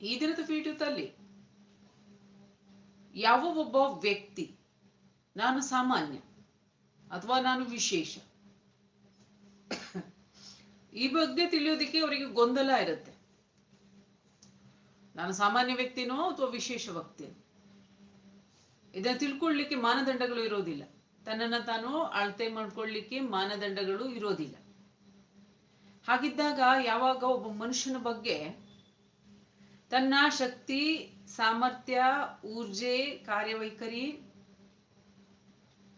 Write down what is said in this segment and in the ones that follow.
ಈ ದಿನದ ವಿಡಿಯೋದಲ್ಲಿ ಯಾವ ಒಬ್ಬ ವ್ಯಕ್ತಿ, ನಾನು ಸಾಮಾನ್ಯ ಅಥವಾ ನಾನು ವಿಶೇಷ, ಈ ಬಗ್ಗೆ ತಿಳಿಯೋದಿಕ್ಕೆ ಅವರಿಗೆ ಗೊಂದಲ ಇರುತ್ತೆ. ನಾನು ಸಾಮಾನ್ಯ ವ್ಯಕ್ತಿನೋ ಅಥವಾ ವಿಶೇಷ ವ್ಯಕ್ತಿನೋ ಇದನ್ನ ತಿಳ್ಕೊಳ್ಳಿಕ್ಕೆ ಮಾನದಂಡಗಳು ಇರೋದಿಲ್ಲ. ತನ್ನನ್ನ ತಾನು ಅಳತೆ ಮಾಡ್ಕೊಳ್ಳಿಕ್ಕೆ ಮಾನದಂಡಗಳು ಇರೋದಿಲ್ಲ. ಹಾಗಿದ್ದಾಗ ಯಾವಾಗ ಒಬ್ಬ ಮನುಷ್ಯನ ಬಗ್ಗೆ ತನ್ನ ಶಕ್ತಿ, ಸಾಮರ್ಥ್ಯ, ಊರ್ಜೆ, ಕಾರ್ಯವೈಖರಿ,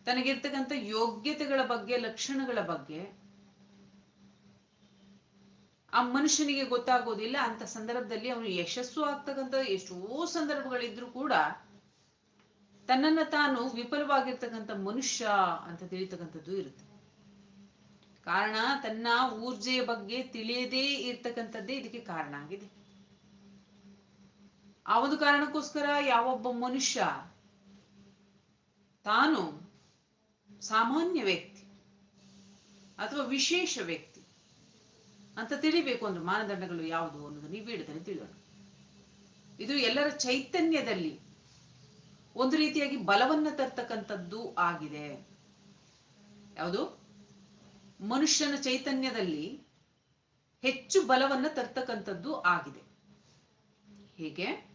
ತನಗಿರ್ತಕ್ಕಂಥ ಯೋಗ್ಯತೆಗಳ ಬಗ್ಗೆ, ಲಕ್ಷಣಗಳ ಬಗ್ಗೆ ಆ ಮನುಷ್ಯನಿಗೆ ಗೊತ್ತಾಗೋದಿಲ್ಲ. ಅಂತ ಸಂದರ್ಭದಲ್ಲಿ ಅವನು ಯಶಸ್ಸು ಆಗ್ತಕ್ಕಂಥ ಎಷ್ಟೋ ಸಂದರ್ಭಗಳಿದ್ರು ಕೂಡ ತನ್ನನ್ನ ತಾನು ವಿಫಲವಾಗಿರ್ತಕ್ಕಂಥ ಮನುಷ್ಯ ಅಂತ ತಿಳಿತಕ್ಕಂಥದ್ದು ಇರುತ್ತೆ. ಕಾರಣ ತನ್ನ ಊರ್ಜೆಯ ಬಗ್ಗೆ ತಿಳಿಯದೇ ಇರ್ತಕ್ಕಂಥದ್ದೇ ಇದಕ್ಕೆ ಕಾರಣ ಆಗಿದೆ. ಆ ಒಂದು ಕಾರಣಕ್ಕೋಸ್ಕರ ಯಾವೊಬ್ಬ ಮನುಷ್ಯ ತಾನು ಸಾಮಾನ್ಯ ವ್ಯಕ್ತಿ ಅಥವಾ ವಿಶೇಷ ವ್ಯಕ್ತಿ ಅಂತ ತಿಳಿಬೇಕು ಅಂದ್ರೆ ಮಾನದಂಡಗಳು ಯಾವುದು ಅನ್ನೋದು ನೀವು ವಿಡಿಯೋದಲ್ಲಿ ತಿಳಿಯೋಣ. ಇದು ಎಲ್ಲರ ಚೈತನ್ಯದಲ್ಲಿ ಒಂದು ರೀತಿಯಾಗಿ ಬಲವನ್ನ ತರ್ತಕ್ಕಂಥದ್ದು ಆಗಿದೆ. ಯಾವುದು? ಮನುಷ್ಯನ ಚೈತನ್ಯದಲ್ಲಿ ಹೆಚ್ಚು ಬಲವನ್ನ ತರ್ತಕ್ಕಂಥದ್ದು ಆಗಿದೆ. ಹೇಗೆ?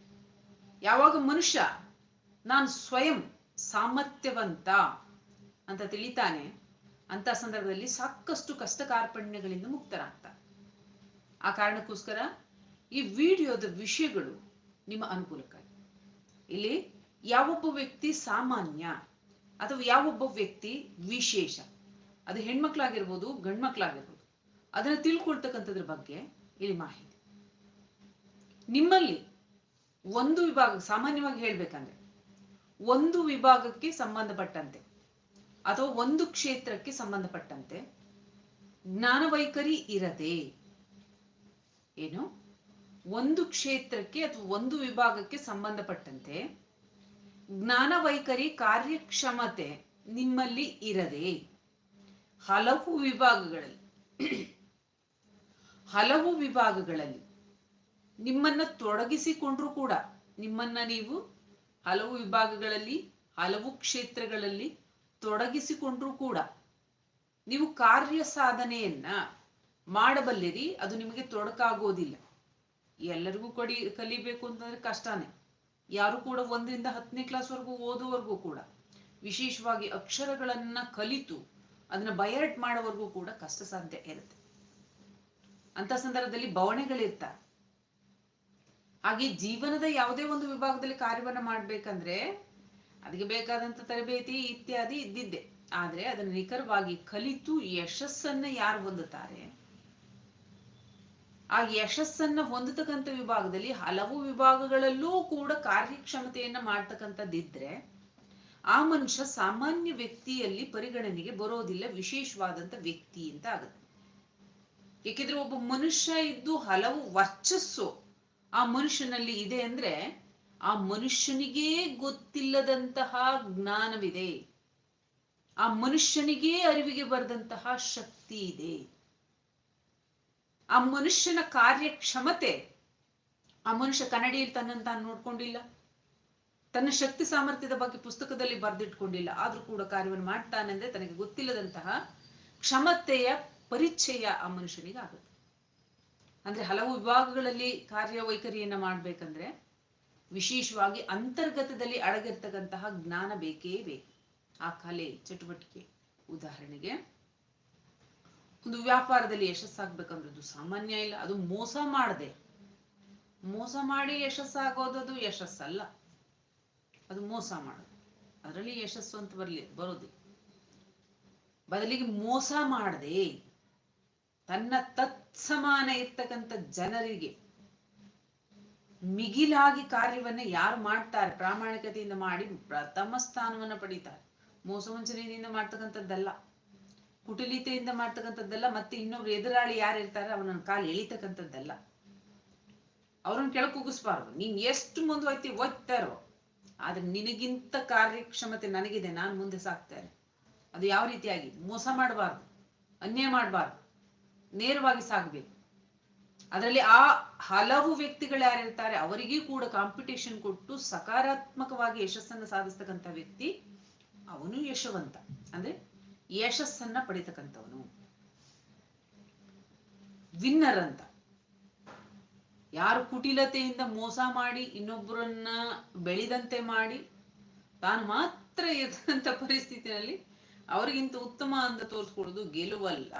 ಯಾವಾಗ ಮನುಷ್ಯ, ನಾನು ಸ್ವಯಂ ಸಾಮರ್ಥ್ಯವಂತ ಅಂತ ತಿಳಿತಾನೆ, ಅಂತ ಸಂದರ್ಭದಲ್ಲಿ ಸಾಕಷ್ಟು ಕಷ್ಟ ಕಾರ್ಪಣ್ಯಗಳಿಂದ ಮುಕ್ತರಾಗ್ತಾರೆ ಆ ಕಾರಣಕ್ಕೋಸ್ಕರ ಈ ವಿಡಿಯೋದ ವಿಷಯಗಳು ನಿಮ್ಮ ಅನುಕೂಲಕ್ಕಾಗಿ. ಇಲ್ಲಿ ಯಾವೊಬ್ಬ ವ್ಯಕ್ತಿ ಸಾಮಾನ್ಯ ಅಥವಾ ಯಾವೊಬ್ಬ ವ್ಯಕ್ತಿ ವಿಶೇಷ, ಅದು ಹೆಣ್ಮಕ್ಳಾಗಿರ್ಬೋದು, ಗಂಡ್ಮಕ್ಳಾಗಿರ್ಬೋದು, ಅದನ್ನು ತಿಳ್ಕೊಳ್ತಕ್ಕಂಥದ್ರ ಬಗ್ಗೆ ಇಲ್ಲಿ ಮಾಹಿತಿ. ನಿಮ್ಮಲ್ಲಿ ಒಂದು ವಿಭಾಗ, ಸಾಮಾನ್ಯವಾಗಿ ಹೇಳ್ಬೇಕಂದ್ರೆ, ಒಂದು ವಿಭಾಗಕ್ಕೆ ಸಂಬಂಧಪಟ್ಟಂತೆ ಅಥವಾ ಒಂದು ಕ್ಷೇತ್ರಕ್ಕೆ ಸಂಬಂಧಪಟ್ಟಂತೆ ಜ್ಞಾನವೈಖರಿ ಇರದೆ ಏನು? ಒಂದು ಕ್ಷೇತ್ರಕ್ಕೆ ಅಥವಾ ಒಂದು ವಿಭಾಗಕ್ಕೆ ಸಂಬಂಧಪಟ್ಟಂತೆ ಜ್ಞಾನವೈಖರಿ ಕಾರ್ಯಕ್ಷಮತೆ ನಿಮ್ಮಲ್ಲಿ ಇರದೆ ಹಲವು ವಿಭಾಗಗಳಲ್ಲಿ ಹಲವು ವಿಭಾಗಗಳಲ್ಲಿ ನಿಮ್ಮನ್ನ ತೊಡಗಿಸಿಕೊಂಡ್ರೂ ಕೂಡ ನಿಮ್ಮನ್ನ ನೀವು ಹಲವು ವಿಭಾಗಗಳಲ್ಲಿ, ಹಲವು ಕ್ಷೇತ್ರಗಳಲ್ಲಿ ತೊಡಗಿಸಿಕೊಂಡ್ರೂ ಕೂಡ ನೀವು ಕಾರ್ಯ ಸಾಧನೆಯನ್ನ ಮಾಡಬಲ್ಲಿರಿ, ಅದು ನಿಮಗೆ ತೊಡಕಾಗೋದಿಲ್ಲ. ಎಲ್ಲರಿಗೂ ಕಡಿ, ಕಲಿಬೇಕು ಅಂತಂದ್ರೆ ಕಷ್ಟನೇ. ಯಾರು ಕೂಡ ಒಂದರಿಂದ ಹತ್ತನೇ ಕ್ಲಾಸ್ವರೆಗೂ ಓದುವವರೆಗೂ ಕೂಡ ವಿಶೇಷವಾಗಿ ಅಕ್ಷರಗಳನ್ನ ಕಲಿತು ಅದನ್ನ ಬಯರ್ಟ್ ಮಾಡೋವರೆಗೂ ಕೂಡ ಕಷ್ಟ ಸಾಧ್ಯ ಇರುತ್ತೆ. ಅಂತ ಸಂದರ್ಭದಲ್ಲಿ ಬವಣೆಗಳಿರ್ತಾರೆ ಹಾಗೆ ಜೀವನದ ಯಾವುದೇ ಒಂದು ವಿಭಾಗದಲ್ಲಿ ಕಾರ್ಯವನ್ನ ಮಾಡ್ಬೇಕಂದ್ರೆ ಅದಕ್ಕೆ ಬೇಕಾದಂತ ತರಬೇತಿ ಇತ್ಯಾದಿ ಇದ್ದಿದ್ದೆ. ಆದ್ರೆ ಅದನ್ನ ನಿಖರವಾಗಿ ಕಲಿತು ಯಶಸ್ಸನ್ನ ಯಾರು ಹೊಂದುತ್ತಾರೆ? ಆ ಯಶಸ್ಸನ್ನ ಹೊಂದತಕ್ಕಂಥ ವಿಭಾಗದಲ್ಲಿ ಹಲವು ವಿಭಾಗಗಳಲ್ಲೂ ಕೂಡ ಕಾರ್ಯಕ್ಷಮತೆಯನ್ನ ಮಾಡ್ತಕ್ಕಂಥದ್ದಿದ್ರೆ ಆ ಮನುಷ್ಯ ಸಾಮಾನ್ಯ ವ್ಯಕ್ತಿಯಲ್ಲಿ ಪರಿಗಣನೆಗೆ ಬರೋದಿಲ್ಲ ವಿಶೇಷವಾದಂತ ವ್ಯಕ್ತಿ ಅಂತ ಆಗುತ್ತೆ. ಏಕೆಂದ್ರೆ ಒಬ್ಬ ಮನುಷ್ಯ ಇದ್ದು ಹಲವು ವರ್ಚಸ್ಸು ಆ ಮನುಷ್ಯನಲ್ಲಿ ಇದೆ ಅಂದ್ರೆ ಆ ಮನುಷ್ಯನಿಗೆ ಗೊತ್ತಿಲ್ಲದಂತಹ ಜ್ಞಾನವಿದೆ. ಆ ಮನುಷ್ಯನಿಗೇ ಅರಿವಿಗೆ ಬರೆದಂತಹ ಶಕ್ತಿ ಇದೆ. ಆ ಮನುಷ್ಯನ ಕಾರ್ಯಕ್ಷಮತೆ, ಆ ಮನುಷ್ಯ ಕನ್ನಡಿಯಲ್ಲಿ ತನ್ನನ್ನು ತಾನು ನೋಡ್ಕೊಂಡಿಲ್ಲ, ತನ್ನ ಶಕ್ತಿ ಸಾಮರ್ಥ್ಯದ ಬಗ್ಗೆ ಪುಸ್ತಕದಲ್ಲಿ ಬರೆದಿಟ್ಕೊಂಡಿಲ್ಲ, ಆದ್ರೂ ಕೂಡ ಕಾರ್ಯವನ್ನು ಮಾಡ್ತಾನೆಂದ್ರೆ ತನಗೆ ಗೊತ್ತಿಲ್ಲದಂತಹ ಕ್ಷಮತೆಯ ಪರಿಚಯ ಆ ಮನುಷ್ಯನಿಗೆ ಆಗುತ್ತೆ ಅಂದ್ರೆ ಹಲವು ವಿಭಾಗಗಳಲ್ಲಿ ಕಾರ್ಯವೈಖರಿಯನ್ನ ಮಾಡ್ಬೇಕಂದ್ರೆ ವಿಶೇಷವಾಗಿ ಅಂತರ್ಗತದಲ್ಲಿ ಅಡಗಿರ್ತಕ್ಕಂತಹ ಜ್ಞಾನ ಬೇಕೇ ಬೇಕು. ಆ ಕಲೆ, ಚಟುವಟಿಕೆ. ಉದಾಹರಣೆಗೆ, ಒಂದು ವ್ಯಾಪಾರದಲ್ಲಿ ಯಶಸ್ಸಾಗ್ಬೇಕಂದ್ರೆ ಅದು ಸಾಮಾನ್ಯ ಇಲ್ಲ, ಅದು ಮೋಸ ಮಾಡದೆ. ಮೋಸ ಮಾಡಿ ಯಶಸ್ಸಾಗೋದದು ಯಶಸ್ಸಲ್ಲ. ಅದು ಮೋಸ ಮಾಡೋದು. ಅದರಲ್ಲಿ ಯಶಸ್ಸು ಅಂತ ಬರಲಿ, ಬರೋದು. ಬದಲಿಗೆ ಮೋಸ ಮಾಡದೆ. ತನ್ನ ತತ್ಸಮಾನ ಇರ್ತಕ್ಕಂಥ ಜನರಿಗೆ ಮಿಗಿಲಾಗಿ ಕಾರ್ಯವನ್ನ ಯಾರು ಮಾಡ್ತಾರೆ, ಪ್ರಾಮಾಣಿಕತೆಯಿಂದ ಮಾಡಿ ಪ್ರಥಮ ಸ್ಥಾನವನ್ನ ಪಡೀತಾರೆ. ಮೋಸ ವಂಚನೆಯಿಂದ ಮಾಡ್ತಕ್ಕಂಥದ್ದಲ್ಲ, ಕುಟಿಲಿತೆಯಿಂದ ಮಾಡ್ತಕ್ಕಂಥದ್ದಲ್ಲ, ಮತ್ತೆ ಇನ್ನೊಬ್ರು ಎದುರಾಳಿ ಯಾರು ಇರ್ತಾರೆ ಅವನ ಕಾಲು ಎಳಿತಕ್ಕಂಥದ್ದಲ್ಲ. ಅವ್ರನ್ನ ಕೆಳಕ್ ಕುಗ್ಗಿಸ್ಬಾರ್ದು ನೀನ್ ಎಷ್ಟು ಮುಂದುವೈತಿ ಒತ್ತಾರೋ ಆದ್ರೆ ನಿನಗಿಂತ ಕಾರ್ಯಕ್ಷಮತೆ ನನಗಿದೆ, ನಾನು ಮುಂದೆ ಸಾಕ್ತೇನೆ. ಅದು ಯಾವ ರೀತಿಯಾಗಿ ಮೋಸ ಮಾಡಬಾರ್ದು, ಅನ್ಯಾಯ ಮಾಡಬಾರ್ದು. ನೇರವಾಗಿ ಸಾಗಬೇಕು. ಅದರಲ್ಲಿ ಆ ಹಲವು ವ್ಯಕ್ತಿಗಳು ಯಾರಿರ್ತಾರೆ, ಅವರಿಗೂ ಕೂಡ ಕಾಂಪಿಟೇಷನ್ ಕೊಟ್ಟು ಸಕಾರಾತ್ಮಕವಾಗಿ ಯಶಸ್ಸನ್ನು ಸಾಧಿಸ್ತಕ್ಕಂಥ ವ್ಯಕ್ತಿ ಅವನು ಯಶವಂತ. ಅಂದ್ರೆ ಯಶಸ್ಸನ್ನ ಪಡಿತಕ್ಕಂಥವನು. ವಿನ್ನರ್ ಅಂತ. ಯಾರು ಕುಟಿಲತೆಯಿಂದ ಮೋಸ ಮಾಡಿ ಇನ್ನೊಬ್ಬರನ್ನ ಬೆಳೆದಂತೆ ಮಾಡಿ, ತಾನು ಮಾತ್ರ ಎದ್ದಂತ ಪರಿಸ್ಥಿತಿನಲ್ಲಿ ಅವರಿಗಿಂತ ಉತ್ತಮ ಅಂತ ತೋರಿಸ್ಕೊಡೋದು ಗೆಲುವಲ್ಲ.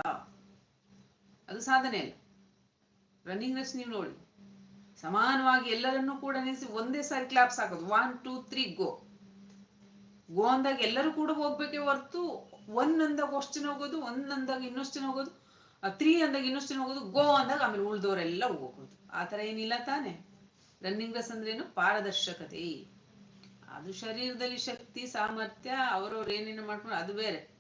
ಅದು ಸಾಧನೆ ಅಲ್ಲ. ರನ್ನಿಂಗ್ ರೇಸ್ ನೀವು ನೋಡಿ. ಸಮಾನವಾಗಿ ಎಲ್ಲರನ್ನೂ ಕೂಡ ನಿಲ್ಲಿಸಿ ಒಂದೇ ಸಾರಿ ಕ್ಲಾಪ್ಸ್ ಹಾಕೋದು. One two three go go ಅಂದಾಗ ಎಲ್ಲರೂ ಕೂಡ ಹೋಗ್ಬೇಕೆ ಹೊರತು ಒನ್ ಅಂದಾಗ ಅಷ್ಟು ಹೋಗೋದು ಒನ್ ಅಂದಾಗ ಇನ್ನಷ್ಟು ಜನ ಹೋಗೋದು ತ್ರೀ ಅಂದಾಗ ಇನ್ನಷ್ಟು ಹೋಗೋದು ಗೋ ಅಂದಾಗ ಆಮೇಲೆ ಉಳ್ದವರೆಲ್ಲ ಹೋಗೋದು ಆ ಥರ ಏನಿಲ್ಲ ತಾನೆ. ರನ್ನಿಂಗ್ ರೇಸ್ ಏನು? ಪಾರದರ್ಶಕತೆ. ಅದು ಶರೀರದಲ್ಲಿ ಶಕ್ತಿ, ಸಾಮರ್ಥ್ಯ, ಅವರವ್ರು ಏನೇನು ಮಾಡ್ಕೊಂಡು ಅದು ಬೇರೆ.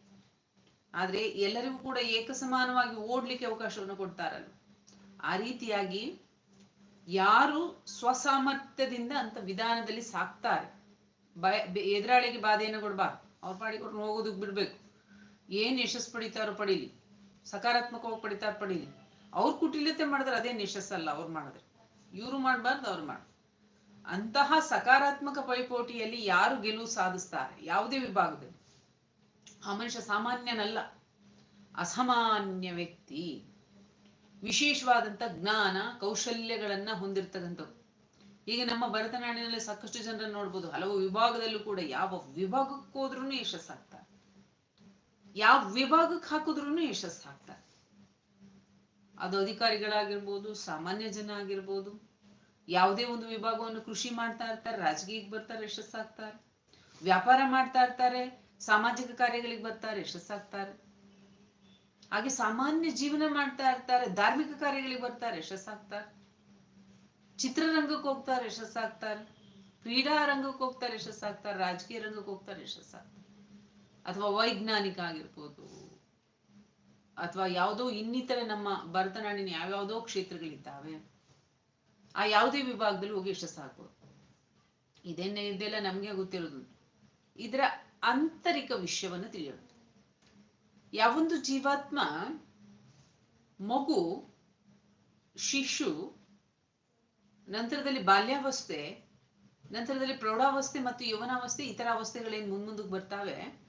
ಆದ್ರೆ ಎಲ್ಲರಿಗೂ ಕೂಡ ಏಕಸಮಾನವಾಗಿ ಓಡ್ಲಿಕ್ಕೆ ಅವಕಾಶವನ್ನು ಕೊಡ್ತಾರಲ್ಲ ಆ ರೀತಿಯಾಗಿ ಯಾರು ಸ್ವಸಾಮರ್ಥ್ಯದಿಂದ ಅಂತ ವಿಧಾನದಲ್ಲಿ ಸಾಕ್ತಾರೆ. ಬಯ ಎದುರಾಳಿಗೆ ಬಾಧೆಯನ್ನು ಕೊಡ್ಬಾರ್ದು. ಅವ್ರ ಪಾಡಿಗೆ ಅವ್ರನ್ನ ಹೋಗೋದಕ್ಕೆ ಬಿಡ್ಬೇಕು. ಏನ್ ಯಶಸ್ಸು ಪಡಿತಾರೋ ಪಡೀಲಿ. ಸಕಾರಾತ್ಮಕವಾಗಿ ಪಡಿತಾರ ಪಡೀಲಿ. ಅವ್ರು ಕುಟಿಲತೆ ಮಾಡಿದ್ರೆ ಅದೇನ್ ಯಶಸ್ಸಲ್ಲ ಅವ್ರು ಮಾಡಿದ್ರೆ. ಇವರು ಮಾಡಬಾರ್ದು, ಅವ್ರು ಮಾಡ ಅಂತಹ ಸಕಾರಾತ್ಮಕ ಪೈಪೋಟಿಯಲ್ಲಿ ಯಾರು ಗೆಲುವು ಸಾಧಿಸ್ತಾರೆ? ಯಾವುದೇ ವಿಭಾಗದಲ್ಲಿ. ಆ ಮನುಷ್ಯ ಸಾಮಾನ್ಯನಲ್ಲ, ಅಸಾಮಾನ್ಯ ವ್ಯಕ್ತಿ. ವಿಶೇಷವಾದಂತ ಜ್ಞಾನ, ಕೌಶಲ್ಯಗಳನ್ನ ಹೊಂದಿರ್ತಕ್ಕಂಥ ಈಗ ನಮ್ಮ ಭರತನಾಡಿನಲ್ಲಿ ಸಾಕಷ್ಟು ಜನರನ್ನು ನೋಡ್ಬೋದು. ಹಲವು ವಿಭಾಗದಲ್ಲೂ ಕೂಡ ಯಾವ ವಿಭಾಗಕ್ಕೆ ಹೋದ್ರೂ ಯಶಸ್ಸಾಗ್ತಾರೆ ಯಾವ ವಿಭಾಗಕ್ಕೆ ಹಾಕಿದ್ರು ಯಶಸ್ಸಾಗ್ತಾರೆ ಅದು ಅಧಿಕಾರಿಗಳಾಗಿರ್ಬೋದು, ಸಾಮಾನ್ಯ ಜನ ಆಗಿರ್ಬೋದು, ಯಾವುದೇ ಒಂದು ವಿಭಾಗವನ್ನು ಕೃಷಿ ಮಾಡ್ತಾ ಇರ್ತಾರೆ, ರಾಜಕೀಯಕ್ಕೆ ಬರ್ತಾರೆ ಯಶಸ್ಸಾಗ್ತಾರೆ ವ್ಯಾಪಾರ ಮಾಡ್ತಾ ಇರ್ತಾರೆ ಸಾಮಾಜಿಕ ಕಾರ್ಯಗಳಿಗೆ ಬರ್ತಾರೆ, ಯಶಸ್ಸಾಗ್ತಾರೆ. ಹಾಗೆ ಸಾಮಾನ್ಯ ಜೀವನ ಮಾಡ್ತಾ ಇರ್ತಾರೆ, ಧಾರ್ಮಿಕ ಕಾರ್ಯಗಳಿಗೆ ಬರ್ತಾರೆ, ಯಶಸ್ಸಾಗ್ತಾರೆ. ಚಿತ್ರರಂಗಕ್ಕೆ ಹೋಗ್ತಾರೆ, ಯಶಸ್ಸಾಗ್ತಾರೆ. ಕ್ರೀಡಾ ರಂಗಕ್ಕೆ ಹೋಗ್ತಾರೆ, ಯಶಸ್ಸಾಗ್ತಾರೆ. ರಾಜಕೀಯ ರಂಗಕ್ಕೆ ಹೋಗ್ತಾರೆ, ಯಶಸ್ಸಾಗ್ತಾರೆ. ಅಥವಾ ವೈಜ್ಞಾನಿಕ ಆಗಿರ್ಬೋದು, ಅಥವಾ ಯಾವುದೋ ಇನ್ನಿತರ ನಮ್ಮ ಭರತನಾಡಿನ ಯಾವ್ಯಾವುದೋ ಕ್ಷೇತ್ರಗಳಿದ್ದಾವೆ, ಆ ಯಾವುದೇ ವಿಭಾಗದಲ್ಲಿ ಹೋಗಿ ಯಶಸ್ಸಾಗ್ಬೋದು. ಇದೇನೆ ಇದೆಲ್ಲ ನಮ್ಗೆ ಗೊತ್ತಿರೋದು ಇದರ ಆಂತರಿಕ ವಿಷಯವನ್ನು ತಿಳಿಯೋದು ಯಾವೊಂದು ಜೀವಾತ್ಮ ಮಗು, ಶಿಶು, ನಂತರದಲ್ಲಿ ಬಾಲ್ಯಾವಸ್ಥೆ, ನಂತರದಲ್ಲಿ ಪ್ರೌಢಾವಸ್ಥೆ ಮತ್ತು ಯೌವನಾವಸ್ಥೆ, ಇತರ ಅವಸ್ಥೆಗಳೇನು ಮುಂದಕ್ಕೆ ಬರ್ತಾವೆ,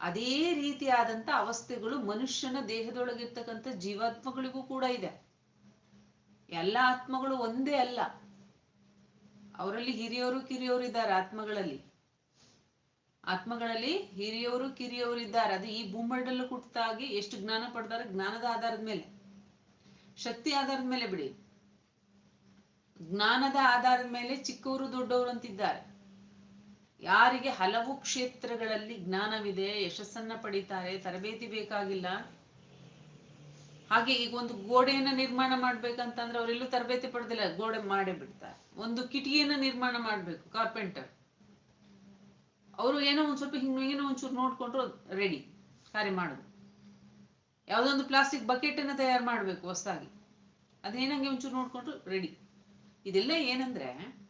ಅದೇ ರೀತಿಯಾದಂತ ಅವಸ್ಥೆಗಳು ಮನುಷ್ಯನ ದೇಹದೊಳಗಿರ್ತಕ್ಕಂಥ ಜೀವಾತ್ಮಗಳಿಗೂ ಕೂಡ ಇದೆ. ಎಲ್ಲ ಆತ್ಮಗಳು ಒಂದೇ ಅಲ್ಲ. ಅವರಲ್ಲಿ ಹಿರಿಯವರು ಕಿರಿಯವರು ಇದ್ದಾರೆ ಆತ್ಮಗಳಲ್ಲಿ. ಆತ್ಮಗಳಲ್ಲಿ ಹಿರಿಯವರು ಕಿರಿಯವರು ಇದ್ದಾರೆ. ಅದು ಈ ಭೂಮಂಡಲ ಕುಟ್ತಾಗಿ ಎಷ್ಟು ಜ್ಞಾನ ಪಡ್ತಾರೆ ಜ್ಞಾನದ ಆಧಾರದ ಮೇಲೆ. ಶಕ್ತಿ ಆಧಾರದ ಮೇಲೆ ಬಿಡಿ. ಜ್ಞಾನದ ಆಧಾರದ ಮೇಲೆ ಚಿಕ್ಕವರು ದೊಡ್ಡವರು ಅಂತಿದ್ದಾರೆ. ಯಾರಿಗೆ ಹಲವು ಕ್ಷೇತ್ರಗಳಲ್ಲಿ ಜ್ಞಾನವಿದೆ, ಯಶಸ್ಸನ್ನ ಪಡಿತಾರೆ, ತರಬೇತಿ ಬೇಕಾಗಿಲ್ಲ. ಹಾಗೆ ಈಗ ಒಂದು ಗೋಡೆಯನ್ನ ನಿರ್ಮಾಣ ಮಾಡ್ಬೇಕಂತಂದ್ರೆ ಅವರೆಲ್ಲೂ ತರಬೇತಿ ಪಡೆದಿಲ್ಲ. ಗೋಡೆ ಮಾಡೇ ಬಿಡ್ತಾರೆ. ಒಂದು ಕಿಟಕಿಯನ್ನ ನಿರ್ಮಾಣ ಮಾಡ್ಬೇಕು, ಕಾರ್ಪೆಂಟರ್. ಅವರು ಏನೋ ಒಂದು ಸ್ವಲ್ಪ ಹಿಂಗೆ ಏನೋ ಒಂಚೂರು ನೋಡಿಕೊಂಡ್ರು ರೆಡಿ ಕಾರ್ಯ ಮಾಡೋದು. ಯಾವುದೋ ಒಂದು ಪ್ಲಾಸ್ಟಿಕ್ ಬಕೆಟ್ ಅನ್ನ ತಯಾರು ಮಾಡಬೇಕು ಹೊಸದಾಗಿ. ಅದೇನಂಗೆ ಒಂಚೂರು ನೋಡಿಕೊಂಡ್ರು ರೆಡಿ ಇದೆಲ್ಲ ಏನಂದ್ರೆ,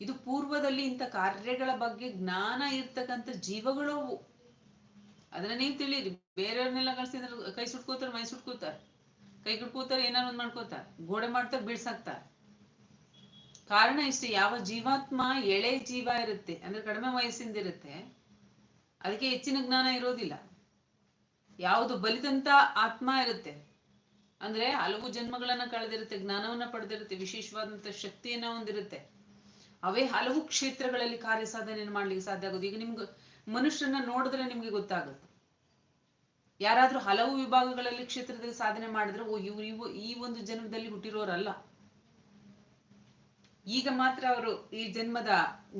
ಇದು ಪೂರ್ವದಲ್ಲಿ ಇಂಥ ಕಾರ್ಯಗಳ ಬಗ್ಗೆ ಜ್ಞಾನ ಇರ್ತಕ್ಕಂಥ ಜೀವಗಳು ಅವು. ಅದನ್ನ ನೀವು ತಿಳಿಯಿರಿ. ಬೇರೆಯವ್ರನ್ನೆಲ್ಲ ಕಳ್ಸಿದ್ರೆ ಕೈ ಸುಟ್ಕೋತಾರೆ, ಮೈ ಸುಟ್ಕೋತಾರೆ. ಕೈ ಕುಟ್ಕೋತಾರೆ, ಏನಾರು ಒಂದು ಮಾಡ್ಕೋತಾರೆ. ಗೋಡೆ ಮಾಡ್ತಾರೆ, ಬೀಳ್ಸಾಕ್ತಾರೆ. ಕಾರಣ ಇಷ್ಟೇ, ಯಾವ ಜೀವಾತ್ಮ ಎಳೆ ಜೀವ ಇರುತ್ತೆ, ಅಂದ್ರೆ ಕಡಿಮೆ ವಯಸ್ಸಿಂದ ಇರುತ್ತೆ, ಅದಕ್ಕೆ ಹೆಚ್ಚಿನ ಜ್ಞಾನ ಇರೋದಿಲ್ಲ. ಯಾವುದು ಬಲಿದಂತ ಆತ್ಮ ಇರುತ್ತೆ, ಅಂದ್ರೆ ಹಲವು ಜನ್ಮಗಳನ್ನ ಕಳೆದಿರುತ್ತೆ, ಜ್ಞಾನವನ್ನ ಪಡೆದಿರುತ್ತೆ, ವಿಶೇಷವಾದಂತ ಶಕ್ತಿಯನ್ನ ಹೊಂದಿರುತ್ತೆ. ಅವೇ ಹಲವು ಕ್ಷೇತ್ರಗಳಲ್ಲಿ ಕಾರ್ಯ ಸಾಧನೆಯನ್ನು ಮಾಡ್ಲಿಕ್ಕೆ ಸಾಧ್ಯ ಆಗೋದು. ಈಗ ನಿಮ್ಗೆ, ಮನುಷ್ಯರನ್ನ ನೋಡಿದ್ರೆ ನಿಮ್ಗೆ ಗೊತ್ತಾಗುತ್ತೆ. ಯಾರಾದ್ರೂ ಹಲವು ವಿಭಾಗಗಳಲ್ಲಿ ಕ್ಷೇತ್ರದಲ್ಲಿ ಸಾಧನೆ ಮಾಡಿದ್ರೆ, ಓ, ಇವ್ರು ಇವು ಈ ಒಂದು ಜನ್ಮದಲ್ಲಿ ಹುಟ್ಟಿರೋರಲ್ಲ. ಈಗ ಮಾತ್ರ ಅವರು ಈ ಜನ್ಮದ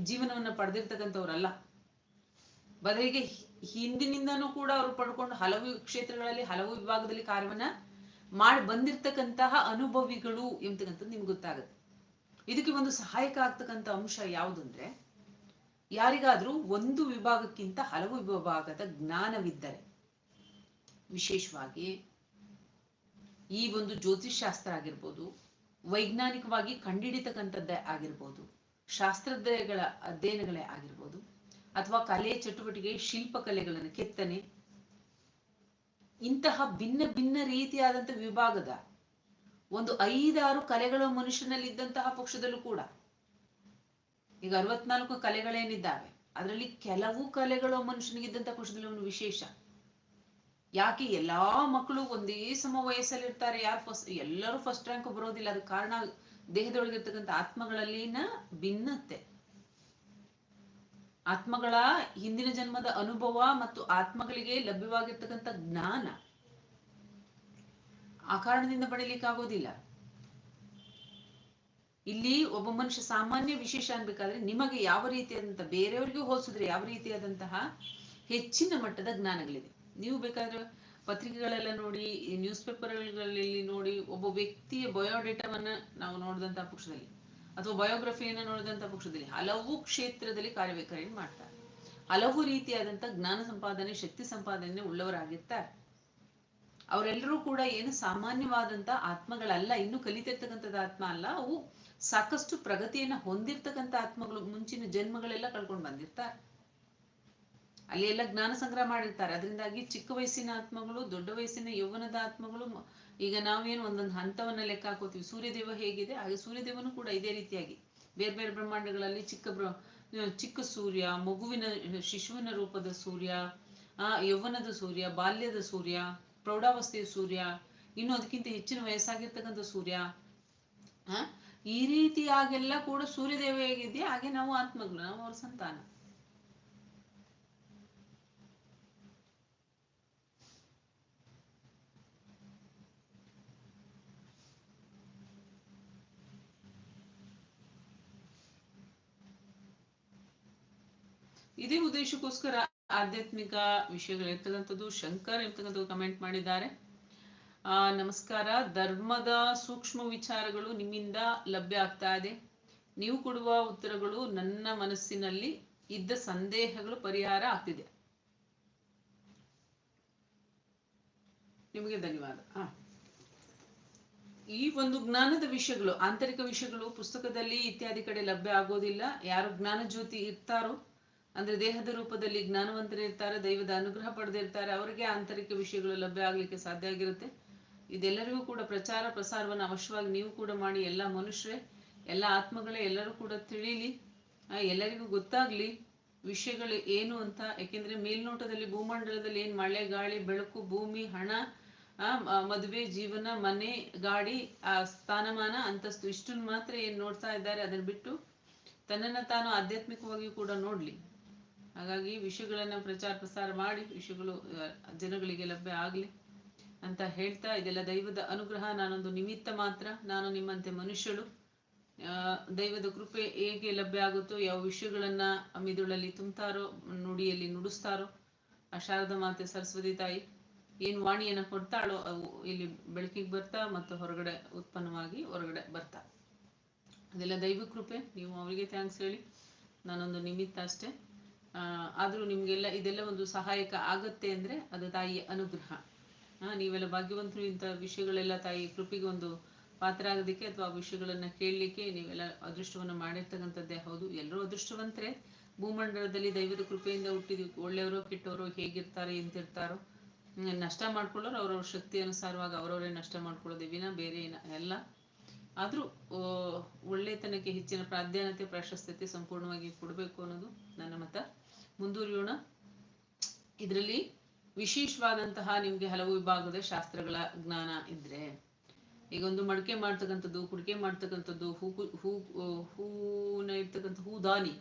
ಜೀವನವನ್ನ ಪಡೆದಿರ್ತಕ್ಕಂಥವ್ರಲ್ಲ. ಬದಲಿಗೆ ಹಿಂದಿನಿಂದನೂ ಕೂಡ ಅವರು ಪಡ್ಕೊಂಡು ಹಲವು ಕ್ಷೇತ್ರಗಳಲ್ಲಿ, ಹಲವು ವಿಭಾಗದಲ್ಲಿ ಕಾರ್ಯವನ್ನ ಮಾಡಿ ಬಂದಿರ್ತಕ್ಕಂತಹ ಅನುಭವಿಗಳು ಎಂಬತಕ್ಕಂಥದ್ದು ನಿಮ್ಗೆ ಗೊತ್ತಾಗುತ್ತೆ. ಇದಕ್ಕೆ ಒಂದು ಸಹಾಯಕ ಆಗ್ತಕ್ಕಂಥ ಅಂಶ ಯಾವುದಂದ್ರೆ ಯಾರಿಗಾದ್ರೂ ಒಂದು ವಿಭಾಗಕ್ಕಿಂತ ಹಲವು ವಿಭಾಗದ ಜ್ಞಾನವಿದ್ದರೆ, ವಿಶೇಷವಾಗಿ ಈ ಒಂದು ಜ್ಯೋತಿಷ್ಶಾಸ್ತ್ರ ಆಗಿರ್ಬೋದು ವೈಜ್ಞಾನಿಕವಾಗಿ ಕಂಡಿಡಿತಕ್ಕಂಥದ್ದೇ ಆಗಿರ್ಬೋದು, ಶಾಸ್ತ್ರಜ್ಞಗಳ ಅಧ್ಯಯನಗಳೇ ಆಗಿರ್ಬೋದು, ಅಥವಾ ಕಲೆ ಚಟುವಟಿಕೆ, ಶಿಲ್ಪಕಲೆಗಳನ್ನು, ಕೆತ್ತನೆ, ಇಂತಹ ಭಿನ್ನ ಭಿನ್ನ ರೀತಿಯಾದಂಥ ವಿಭಾಗದ ಒಂದು ಐದಾರು ಕಲೆಗಳು ಮನುಷ್ಯನಲ್ಲಿ ಇದ್ದಂತಹ ಪಕ್ಷದಲ್ಲೂ ಕೂಡ ಈಗ ಅರವತ್ನಾಲ್ಕು ಕಲೆಗಳೇನಿದ್ದಾವೆ, ಅದರಲ್ಲಿ ಕೆಲವು ಕಲೆಗಳು ಮನುಷ್ಯನಿಗಿದ್ದಂತಹ ಪಕ್ಷದಲ್ಲಿ ಒಂದು ವಿಶೇಷ. ಯಾಕೆ ಎಲ್ಲಾ ಮಕ್ಕಳು ಒಂದೇ ಸಮ ವಯಸ್ಸಲ್ಲಿ ಇರ್ತಾರೆ ಯಾರು ಫಸ್ಟ್ ಎಲ್ಲರೂ ಫಸ್ಟ್ ರ್ಯಾಂಕ್ ಬರೋದಿಲ್ಲ. ಅದಕ್ಕೆ ಕಾರಣ ದೇಹದೊಳಗಿರ್ತಕ್ಕಂಥ ಆತ್ಮಗಳಲ್ಲಿನ ಭಿನ್ನತೆ. ಆತ್ಮಗಳ ಹಿಂದಿನ ಜನ್ಮದ ಅನುಭವ ಮತ್ತು ಆತ್ಮಗಳಿಗೆ ಲಭ್ಯವಾಗಿರ್ತಕ್ಕಂಥ ಜ್ಞಾನ. ಆ ಕಾರಣದಿಂದ ಪಡೀಲಿಕ್ಕೆ ಆಗೋದಿಲ್ಲ ಇಲ್ಲಿ ಒಬ್ಬ ಮನುಷ್ಯ ಸಾಮಾನ್ಯ ವಿಶೇಷ ಅನ್ಬೇಕಾದ್ರೆ ನಿಮಗೆ ಯಾವ ರೀತಿಯಾದಂತಹ ಬೇರೆಯವರಿಗೂ ಹೋಲಿಸಿದ್ರೆ ಯಾವ ರೀತಿಯಾದಂತಹ ಹೆಚ್ಚಿನ ಮಟ್ಟದ ಜ್ಞಾನಗಳಿದೆ. ನೀವು ಬೇಕಾದ್ರೆ ಪತ್ರಿಕೆಗಳೆಲ್ಲ ನೋಡಿ ನ್ಯೂಸ್ ಪೇಪರ್ಗಳಲ್ಲಿ ನೋಡಿ, ಒಬ್ಬ ವ್ಯಕ್ತಿಯ ಬಯೋಡೇಟಾವನ್ನ ನಾವು ನೋಡಿದಂತಹ ಪಕ್ಷದಲ್ಲಿ ಅಥವಾ ಬಯೋಗ್ರಫಿಯನ್ನು ನೋಡಿದಂತಹ ಪಕ್ಷದಲ್ಲಿ ಹಲವು ಕ್ಷೇತ್ರದಲ್ಲಿ ಕಾರ್ಯವೈಖರಿಯನ್ನು ಮಾಡ್ತಾರೆ. ಹಲವು ರೀತಿಯಾದಂತಹ ಜ್ಞಾನ ಸಂಪಾದನೆ, ಶಕ್ತಿ ಸಂಪಾದನೆ ಉಳ್ಳವರಾಗಿರ್ತಾರೆ. ಅವರೆಲ್ಲರೂ ಕೂಡ ಏನು ಸಾಮಾನ್ಯವಾದಂಥ ಆತ್ಮಗಳಲ್ಲ, ಇನ್ನು ಕಲಿತಿರ್ತಕ್ಕಂಥದ್ದು ಆತ್ಮ ಅಲ್ಲ, ಅವು ಸಾಕಷ್ಟು ಪ್ರಗತಿಯನ್ನ ಹೊಂದಿರ್ತಕ್ಕಂಥ ಆತ್ಮಗಳು, ಮುಂಚಿನ ಜನ್ಮಗಳೆಲ್ಲ ಕಳ್ಕೊಂಡು ಬಂದಿರ್ತಾರೆ. ಅಲ್ಲಿ ಎಲ್ಲ ಜ್ಞಾನ ಸಂಗ್ರಹ ಮಾಡಿರ್ತಾರೆ. ಅದರಿಂದಾಗಿ ಚಿಕ್ಕ ವಯಸ್ಸಿನ ಆತ್ಮಗಳು, ದೊಡ್ಡ ವಯಸ್ಸಿನ ಯೌವನದ ಆತ್ಮಗಳು ಈಗ ನಾವೇನು ಒಂದೊಂದು ಹಂತವನ್ನ ಲೆಕ್ಕ ಹಾಕೋತೀವಿ. ಸೂರ್ಯದೇವ ಹೇಗಿದೆ? ಹಾಗೆ ಸೂರ್ಯದೇವನು ಕೂಡ ಇದೇ ರೀತಿಯಾಗಿ. ಬೇರೆ ಬೇರೆ ಬ್ರಹ್ಮಾಂಡಗಳಲ್ಲಿ ಚಿಕ್ಕ ಬ್ರ ಚಿಕ್ಕ ಸೂರ್ಯ, ಮಗುವಿನ ಶಿಶುವಿನ ರೂಪದ ಸೂರ್ಯ, ಆ, ಯೌವನದ ಸೂರ್ಯ, ಬಾಲ್ಯದ ಸೂರ್ಯ, ಪ್ರೌಢಾವಸ್ಥೆಯ ಸೂರ್ಯ, ಇನ್ನು ಅದಕ್ಕಿಂತ ಹೆಚ್ಚಿನ ವಯಸ್ಸಾಗಿರ್ತಕ್ಕಂಥ ಸೂರ್ಯ, ಆ, ಈ ರೀತಿಯಾಗೆಲ್ಲ ಕೂಡ ಸೂರ್ಯದೇವ ಹೇಗಿದೆಯಾ? ಹಾಗೆ ನಾವು ಆತ್ಮಗಳು, ನಾವು ಅವ್ರ ಸಂತಾನ. ಇದೇ ಉದ್ದೇಶಕ್ಕೋಸ್ಕರ ಆಧ್ಯಾತ್ಮಿಕ ವಿಷಯಗಳಿರ್ತಕ್ಕಂಥದ್ದು ಶಂಕರ್ ಇರ್ತಕ್ಕಂಥದ್ದು ಕಮೆಂಟ್ ಮಾಡಿದ್ದಾರೆ. ಆ, ನಮಸ್ಕಾರ. ಧರ್ಮದ ಸೂಕ್ಷ್ಮ ವಿಚಾರಗಳು ನಿಮ್ಮಿಂದ ಲಭ್ಯ ಆಗ್ತಾ ಇದೆ. ನೀವು ಕೊಡುವ ಉತ್ತರಗಳು ನನ್ನ ಮನಸ್ಸಿನಲ್ಲಿ ಇದ್ದ ಸಂದೇಹಗಳು ಪರಿಹಾರ ಆಗ್ತಿದೆ. ನಿಮಗೆ ಧನ್ಯವಾದ. ಆ. ಈ ಒಂದು ಜ್ಞಾನದ ವಿಷಯಗಳು, ಆಂತರಿಕ ವಿಷಯಗಳು, ಪುಸ್ತಕದಲ್ಲಿ ಇತ್ಯಾದಿ ಕಡೆ ಲಭ್ಯ ಆಗೋದಿಲ್ಲ. ಯಾರು ಜ್ಞಾನ ಜ್ಯೋತಿ ಇರ್ತಾರೋ ಅಂದ್ರೆ ದೇಹದ ರೂಪದಲ್ಲಿ ಜ್ಞಾನವಂತರಿರ್ತಾರೆ, ದೈವದ ಅನುಗ್ರಹ ಪಡೆದಿರ್ತಾರೆ, ಅವರಿಗೆ ಆಂತರಿಕ ವಿಷಯಗಳು ಲಭ್ಯ ಆಗ್ಲಿಕ್ಕೆ ಸಾಧ್ಯ ಆಗಿರುತ್ತೆ. ಇದೆಲ್ಲರಿಗೂ ಕೂಡ ಪ್ರಚಾರ ಪ್ರಸಾರವನ್ನು ಅವಶ್ಯವಾಗಿ ನೀವು ಕೂಡ ಮಾಡಿ, ಎಲ್ಲ ಮನುಷ್ಯರೇ, ಎಲ್ಲ ಆತ್ಮಗಳೇ, ಎಲ್ಲರೂ ಕೂಡ ತಿಳಿಲಿ. ಎಲ್ಲರಿಗೂ ಗೊತ್ತಾಗ್ಲಿ ವಿಷಯಗಳು ಏನು ಅಂತ. ಯಾಕೆಂದ್ರೆ ಮೇಲ್ನೋಟದಲ್ಲಿ, ಭೂಮಂಡಲದಲ್ಲಿ ಏನ್ ಮಳೆ, ಗಾಳಿ, ಬೆಳಕು, ಭೂಮಿ, ಹಣ ಮದುವೆ, ಜೀವನ, ಮನೆ, ಗಾಡಿ, ಆ, ಸ್ಥಾನಮಾನ, ಅಂತಸ್ತು, ಇಷ್ಟನ್ನು ಮಾತ್ರ ಏನ್ ನೋಡ್ತಾ ಇದ್ದಾರೆ ಅದನ್ನ ಬಿಟ್ಟು ತನ್ನನ್ನ ತಾನು ಆಧ್ಯಾತ್ಮಿಕವಾಗಿಯೂ ಕೂಡ ನೋಡ್ಲಿ. ಹಾಗಾಗಿ ವಿಷಯಗಳನ್ನು ಪ್ರಚಾರ ಪ್ರಸಾರ ಮಾಡಿ ವಿಷಯಗಳು ಜನಗಳಿಗೆ ಲಭ್ಯ ಆಗಲಿ ಅಂತ ಹೇಳ್ತಾ ಇದೆಲ್ಲ ದೈವದ ಅನುಗ್ರಹ. ನಾನೊಂದು ನಿಮಿತ್ತ ಮಾತ್ರ, ನಾನು ನಿಮ್ಮಂತೆ ಮನುಷ್ಯಳು. ದೈವದ ಕೃಪೆ ಹೇಗೆ ಲಭ್ಯ ಆಗುತ್ತೋ, ಯಾವ ವಿಷಯಗಳನ್ನ ಮಿದುಳಲ್ಲಿ ತುಂಬ್ತಾರೋ, ನುಡಿಯಲ್ಲಿ ನುಡಿಸ್ತಾರೋ, ಆ ಶಾರದ ಮಾತೆ ಸರಸ್ವತಿ ತಾಯಿ ಏನು ವಾಣಿಯನ್ನ ಕೊಡ್ತಾಳೋ, ಅವು ಇಲ್ಲಿ ಬೆಳಕಿಗೆ ಬರ್ತಾ ಮತ್ತು ಹೊರಗಡೆ ಉತ್ಪನ್ನವಾಗಿ ಹೊರಗಡೆ ಬರ್ತಾ. ಅದೆಲ್ಲ ದೈವ ಕೃಪೆ. ನೀವು ಅವರಿಗೆ ಥ್ಯಾಂಕ್ಸ್ ಹೇಳಿ. ನಾನೊಂದು ನಿಮಿತ್ತ ಅಷ್ಟೇ. ಆದ್ರೂ ನಿಮಗೆಲ್ಲ ಇದೆಲ್ಲ ಒಂದು ಸಹಾಯಕ ಆಗತ್ತೆ ಅಂದ್ರೆ ಅದು ತಾಯಿಯ ಅನುಗ್ರಹ. ನೀವೆಲ್ಲ ಭಾಗ್ಯವಂತರು, ಇಂಥ ವಿಷಯಗಳೆಲ್ಲ ತಾಯಿ ಕೃಪಿಗೆ ಒಂದು ಪಾತ್ರ ಆಗೋದಕ್ಕೆ ಅಥವಾ ವಿಷಯಗಳನ್ನ ಕೇಳಲಿಕ್ಕೆ ನೀವೆಲ್ಲ ಅದೃಷ್ಟವನ್ನ ಮಾಡಿರ್ತಕ್ಕಂಥದ್ದೇ ಹೌದು. ಎಲ್ಲರೂ ಅದೃಷ್ಟವಂತರೇ. ಭೂಮಂಡಲದಲ್ಲಿ ದೈವದ ಕೃಪೆಯಿಂದ ಹುಟ್ಟಿದ್ವಿ. ಒಳ್ಳೆಯವರು, ಕೆಟ್ಟವರು ಹೇಗಿರ್ತಾರೆ, ಎಂತಿರ್ತಾರೋ ನಷ್ಟ ಮಾಡ್ಕೊಳ್ಳೋರು ಅವ್ರವ್ರ ಶಕ್ತಿ ಅನುಸಾರವಾಗಿ ಅವರವರೇ ನಷ್ಟ ಮಾಡ್ಕೊಳ್ಳೋದೇ ವಿನ, ಬೇರೆ ಎಲ್ಲ. ಆದರೂ ಒಳ್ಳೆತನಕ್ಕೆ ಹೆಚ್ಚಿನ ಪ್ರಾಧಾನ್ಯತೆ ಪ್ರಾಶಸ್ತ್ಯತೆ ಸಂಪೂರ್ಣವಾಗಿ ಕೊಡಬೇಕು ಅನ್ನೋದು ನನ್ನ ಮತ. ಮುಂದುವರಿಯೋಣ. ಇದರಲ್ಲಿ ವಿಶೇಷವಾದಂತಹ ನಿಮ್ಗೆ ಹಲವು ವಿಭಾಗದ ಶಾಸ್ತ್ರಗಳ ಜ್ಞಾನ ಇದ್ರೆ ಈಗ ಒಂದು ಮಡಕೆ ಮಾಡ್ತಕ್ಕಂಥದ್ದು ಕುಡಿಕೆ ಮಾಡ್ತಕ್ಕಂಥದ್ದು ಹೂ ಹೂ ಹೂನ ಇರ್ತಕ್ಕಂಥ ಹೂದಾನಿ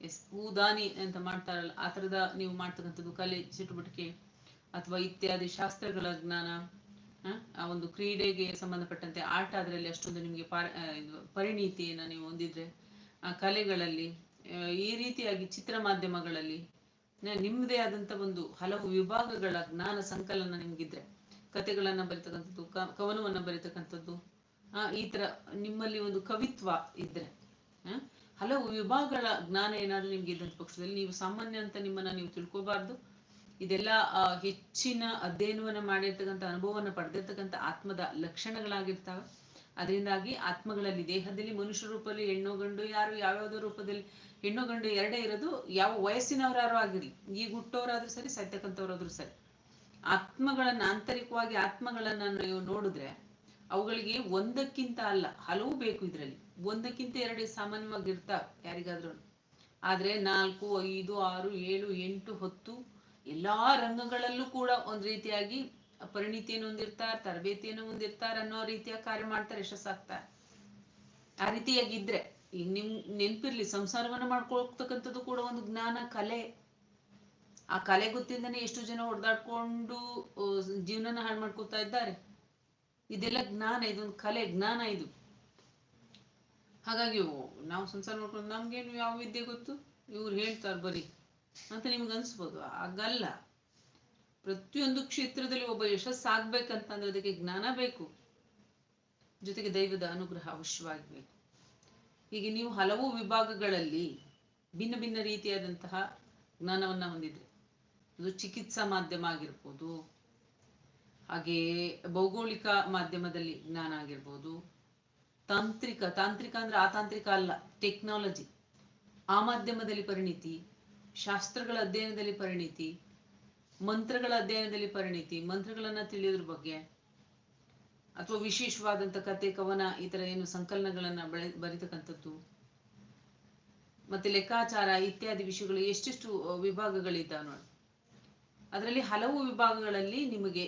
ಎಸ್ ಹೂದಾನಿ ಅಂತ ಮಾಡ್ತಾರಲ್ಲ ಆ ಥರದ ನೀವು ಮಾಡ್ತಕ್ಕಂಥದ್ದು ಕಲೆ ಚಟುವಟಿಕೆ ಅಥವಾ ಇತ್ಯಾದಿ ಶಾಸ್ತ್ರಗಳ ಜ್ಞಾನ ಆ, ಒಂದು ಕ್ರೀಡೆಗೆ ಸಂಬಂಧಪಟ್ಟಂತೆ ಆಟ ಅದರಲ್ಲಿ ಅಷ್ಟೊಂದು ನಿಮಗೆ ಪಾರ ಪರಿಣಿತಿಯನ್ನ ನೀವು ಹೊಂದಿದ್ರೆ ಆ ಕಲೆಗಳಲ್ಲಿ ಈ ರೀತಿಯಾಗಿ ಚಿತ್ರ ಮಾಧ್ಯಮಗಳಲ್ಲಿ ನಿಮ್ಮದೇ ಆದಂತ ಒಂದು ಹಲವು ವಿಭಾಗಗಳ ಜ್ಞಾನ ಸಂಕಲನ ನಿಮ್ಗಿದ್ರೆ ಕತೆಗಳನ್ನ ಬರಿತಕ್ಕಂಥದ್ದು ಕವನವನ್ನ ಬರೀತಕ್ಕಂಥದ್ದು ಆ, ಈ ತರ ನಿಮ್ಮಲ್ಲಿ ಒಂದು ಕವಿತ್ವ ಇದ್ರೆ ಹಲವು ವಿಭಾಗಗಳ ಜ್ಞಾನ ಏನಾದ್ರೂ ನಿಮ್ಗೆ ಇದ್ದಂತ ಪಕ್ಷದಲ್ಲಿ ನೀವು ಸಾಮಾನ್ಯ ಅಂತ ನಿಮ್ಮನ್ನ ನೀವು ತಿಳ್ಕೋಬಾರ್ದು. ಇದೆಲ್ಲ ಹೆಚ್ಚಿನ ಅಧ್ಯಯನವನ್ನ ಮಾಡಿರ್ತಕ್ಕಂಥ ಅನುಭವವನ್ನ ಪಡೆದಿರ್ತಕ್ಕಂಥ ಆತ್ಮದ ಲಕ್ಷಣಗಳಾಗಿರ್ತಾವೆ. ಅದರಿಂದಾಗಿ ಆತ್ಮಗಳಲ್ಲಿ, ದೇಹದಲ್ಲಿ ಮನುಷ್ಯ ರೂಪದಲ್ಲಿ ಹೆಣ್ಣು ಗಂಡು, ಯಾರು ಯಾವ್ಯಾವ್ದೋ ರೂಪದಲ್ಲಿ ಹೆಣ್ಣು ಗಂಡು ಎರಡೇ ಇರೋದು, ಯಾವ ವಯಸ್ಸಿನವರಾರು ಆಗಿರ್ಲಿ, ಈಗ ಹುಟ್ಟೋರಾದ್ರೂ ಸರಿ ಸಾಯ್ತಕ್ಕಂಥವ್ರಾದ್ರೂ ಸರಿ. ಆತ್ಮಗಳನ್ನ, ಆಂತರಿಕವಾಗಿ ಆತ್ಮಗಳನ್ನ ನೀವು ನೋಡಿದ್ರೆ, ಅವುಗಳಿಗೆ ಒಂದಕ್ಕಿಂತ ಅಲ್ಲ, ಹಲವು ಬೇಕು ಇದರಲ್ಲಿ. ಒಂದಕ್ಕಿಂತ ಎರಡು ಸಾಮಾನ್ಯವಾಗಿ ಇರ್ತಾವೆ ಯಾರಿಗಾದ್ರೂ. ಆದ್ರೆ ನಾಲ್ಕು, ಐದು, ಆರು, ಏಳು, ಎಂಟು, ಹತ್ತು, ಎಲ್ಲಾ ರಂಗಗಳಲ್ಲೂ ಕೂಡ ಒಂದ್ ರೀತಿಯಾಗಿ ಪರಿಣಿತಿಯನ್ನು ಹೊಂದಿರ್ತಾರ, ತರಬೇತಿಯನ್ನು ಹೊಂದಿರ್ತಾರ ಅನ್ನೋ ರೀತಿಯ ಕಾರ್ಯ ಮಾಡ್ತಾರೆ, ಯಶಸ್ಸಾಗ್ತಾರೆ. ಆ ರೀತಿಯಾಗಿದ್ರೆ ಈಗ ನಿಮ್ ನೆನ್ಪಿರ್ಲಿ, ಸಂಸಾರವನ್ನ ಮಾಡ್ಕೊಳ್ತಕ್ಕಂಥದ್ದು ಕೂಡ ಒಂದು ಜ್ಞಾನ, ಕಲೆ. ಆ ಕಲೆ ಗೊತ್ತಿಲ್ಲದೆ ಎಷ್ಟು ಜನ ಹೊಡೆದಾಡ್ಕೊಂಡು ಜೀವನನ ಹಾಳು ಮಾಡ್ಕೊತಾ ಇದ್ದಾರೆ. ಇದೆಲ್ಲ ಜ್ಞಾನ, ಇದೊಂದು ಕಲೆ, ಜ್ಞಾನ ಇದು. ಹಾಗಾಗಿ ನಾವು ಸಂಸಾರ ಮಾಡ್ಕೊಂಡು ನಮ್ಗೇನು ಯಾವ ವಿದ್ಯೆ ಗೊತ್ತು? ಇವ್ರು ಹೇಳ್ತಾರೆ ಬರೀ. ಅಂತ ನಿಮ್ಗೆ ಅನ್ಸ್ಬೋದು. ಆಗಲ್ಲ ಪ್ರತಿಯೊಂದು ಕ್ಷೇತ್ರದಲ್ಲಿ ಒಬ್ಬ ಯಶಸ್ಸಾಗ್ಬೇಕಂತಂದ್ರೆ ಅದಕ್ಕೆ ಜ್ಞಾನ ಬೇಕು. ಜೊತೆಗೆ ದೈವದ ಅನುಗ್ರಹ ಅವಶ್ಯವಾಗಿ ಬೇಕು ಹೀಗೆ ನೀವು ಹಲವು ವಿಭಾಗಗಳಲ್ಲಿ ಭಿನ್ನ ಭಿನ್ನ ರೀತಿಯಾದಂತಹ ಜ್ಞಾನವನ್ನು ಹೊಂದಿದ್ರೆ, ಅದು ಚಿಕಿತ್ಸಾ ಮಾಧ್ಯಮ ಆಗಿರ್ಬೋದು ಹಾಗೆಯೇ ಭೌಗೋಳಿಕ ಮಾಧ್ಯಮದಲ್ಲಿ ಜ್ಞಾನ ಆಗಿರ್ಬೋದು, ತಾಂತ್ರಿಕ ತಾಂತ್ರಿಕ ಅಂದ್ರೆ ಆತಾಂತ್ರಿಕ ಅಲ್ಲ, ಟೆಕ್ನಾಲಜಿ, ಆ ಮಾಧ್ಯಮದಲ್ಲಿ ಪರಿಣಿತಿ, ಶಾಸ್ತ್ರಗಳ ಅಧ್ಯಯನದಲ್ಲಿ ಪರಿಣಿತಿ ಮಂತ್ರಗಳ ಅಧ್ಯಯನದಲ್ಲಿ ಪರಿಣಿತಿ, ಮಂತ್ರಗಳನ್ನ ತಿಳಿಯೋದ್ರ ಬಗ್ಗೆ, ಅಥವಾ ವಿಶೇಷವಾದಂತ ಕತೆ ಕವನ, ಈ ತರ ಏನು ಸಂಕಲನಗಳನ್ನ ಬೆಳೆ, ಬರಿತಕ್ಕಂಥದ್ದು, ಮತ್ತೆ ಲೆಕ್ಕಾಚಾರ ಇತ್ಯಾದಿ ವಿಷಯಗಳು ಎಷ್ಟೆಷ್ಟು ವಿಭಾಗಗಳಿದ್ದಾವೆ ನೋಡಿ. ಅದರಲ್ಲಿ ಹಲವು ವಿಭಾಗಗಳಲ್ಲಿ ನಿಮಗೆ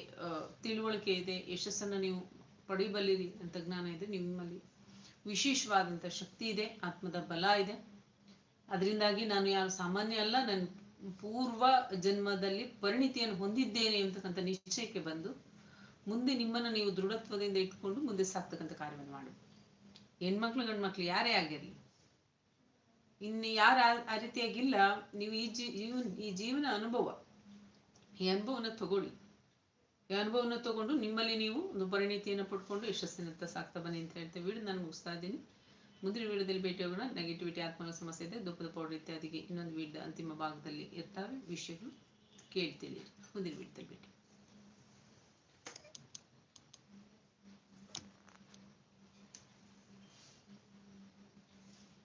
ತಿಳುವಳಿಕೆ ಇದೆ, ಯಶಸ್ಸನ್ನ ನೀವು ಪಡೆಯಬಲ್ಲಿರಿ ಅಂತ ಜ್ಞಾನ ಇದೆ, ನಿಮ್ಮಲ್ಲಿ ವಿಶೇಷವಾದಂತ ಶಕ್ತಿ ಇದೆ, ಆತ್ಮದ ಬಲ ಇದೆ. ಅದರಿಂದಾಗಿ ನಾನು ಯಾರು ಸಾಮಾನ್ಯ ಅಲ್ಲ ನನ್ನ ಪೂರ್ವ ಜನ್ಮದಲ್ಲಿ ಪರಿಣಿತಿಯನ್ನು ಹೊಂದಿದ್ದೇನೆ ಅಂತಕ್ಕಂಥ ನಿಶ್ಚಯಕ್ಕೆ ಬಂದು ಮುಂದೆ ನಿಮ್ಮನ್ನು ನೀವು ದೃಢತ್ವದಿಂದ ಇಟ್ಕೊಂಡು ಮುಂದೆ ಸಾಕ್ತಕ್ಕಂಥ ಕಾರ್ಯವನ್ನು ಮಾಡಿ. ಹೆಣ್ಮಕ್ಳು, ಗಂಡ್ಮಕ್ಳು ಯಾರೇ ಆಗಿರಲಿ, ಇನ್ನು ಯಾರು ಆ- ರೀತಿಯಾಗಿಲ್ಲ, ನೀವು ಈ ಜೀವನ ಈ ಜೀವನ ಅನುಭವ, ಈ ಅನುಭವನ ತಗೊಳ್ಳಿ. ಈ ಅನುಭವನ ತಗೊಂಡು ನಿಮ್ಮಲ್ಲಿ ನೀವು ಒಂದು ಪರಿಣಿತಿಯನ್ನು ಪಡ್ಕೊಂಡು ಯಶಸ್ಸಿನತ್ತ ಸಾಕ್ತಾ ಬನ್ನಿ ಅಂತ ಹೇಳ್ತೇವೆ ನಾನು ಮುಗಿಸ್ತಾ ಇದ್ದೀನಿ. ಮುಂದಿನ ವಿಡಿಯೋದಲ್ಲಿ ಭೇಟಿ ಹೋಗೋಣ ನೆಗೆಟಿವಿಟಿ ಆತ್ಮಗಳ ಸಮಸ್ಯೆ ಇದೆ. ದುಪ್ಪದ ಪೌಡರ್ ಇತ್ಯಾದಿಗೆ ಇನ್ನೊಂದು ವಿಡಿಯೋ ಅಂತಿಮ ಭಾಗದಲ್ಲಿ ಇರ್ತಾವೆ. ವಿಷಯಗಳು ಕೇಳ್ತೀನಿ ಮುಂದಿನ ವಿಡಿಯೋದಲ್ಲಿ ಭೇಟಿ